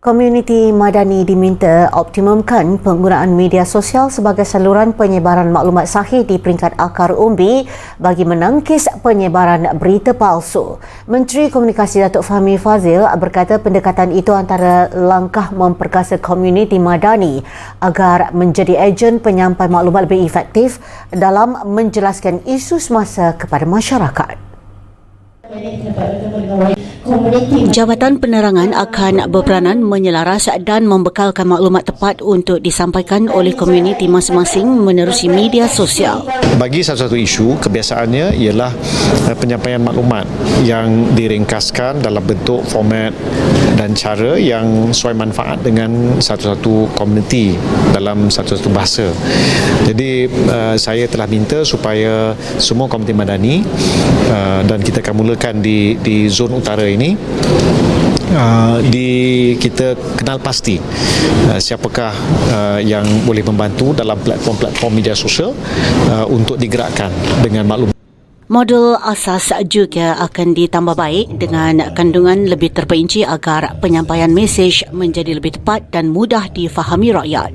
Komuniti madani diminta optimumkan penggunaan media sosial sebagai saluran penyebaran maklumat sahih di peringkat akar umbi bagi menangkis penyebaran berita palsu. Menteri Komunikasi Datuk Fahmi Fazil berkata pendekatan itu antara langkah memperkasa komuniti madani agar menjadi ejen penyampai maklumat lebih efektif dalam menjelaskan isu semasa kepada masyarakat. Jabatan Penerangan akan berperanan menyelaras dan membekalkan maklumat tepat untuk disampaikan oleh komuniti masing-masing menerusi media sosial. Bagi satu-satu isu, kebiasaannya ialah eh, penyampaian maklumat yang diringkaskan dalam bentuk format dan cara yang sesuai manfaat dengan satu-satu komuniti dalam satu-satu bahasa. Jadi eh, saya telah minta supaya semua komuniti madani eh, dan kita akan mulakan di di zon utara ini uh, di kita kenal pasti uh, siapakah uh, yang boleh membantu dalam platform-platform media sosial uh, untuk digerakkan dengan maklum Modul asas juga akan ditambah baik dengan kandungan lebih terperinci agar penyampaian mesej menjadi lebih tepat dan mudah difahami rakyat.